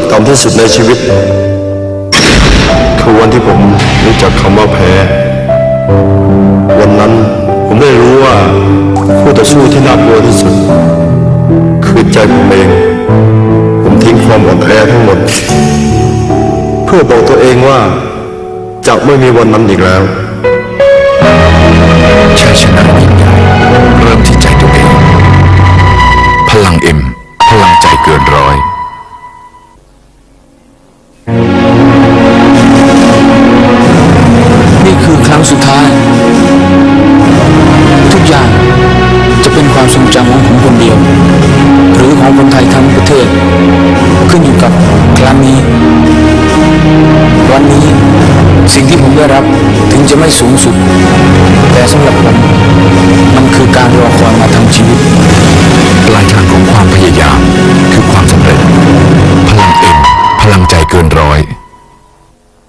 ตกต่ำที่สุดในชีวิต คือวันที่ผมรู้จักคำว่าแพ้ วันนั้นผมได้รู้ว่าคู่ต่อสู้ที่น่ากลัวที่สุด คือใจผมเอง ผมทิ้งความอ่อนแอทั้งหมด เพื่อบอกตัวเองว่าจะไม่มีวันนั้นอีกแล้ว งสุดท้าย ทุกอย่างจะเป็นความทรงจำของผมคนเดียว หรือของคนไทยทั้งประเทศ ขึ้นอยู่กับครั้งนี้ วันนี้สิ่งที่ผมได้รับถึงจะไม่สูงสุด แต่สำหรับผมมันคือการรอคอยมาทั้งชีวิต ปลายทางของความพยายาม คือความสำเร็จ พลังเอ็มพลังใจเกินร้อย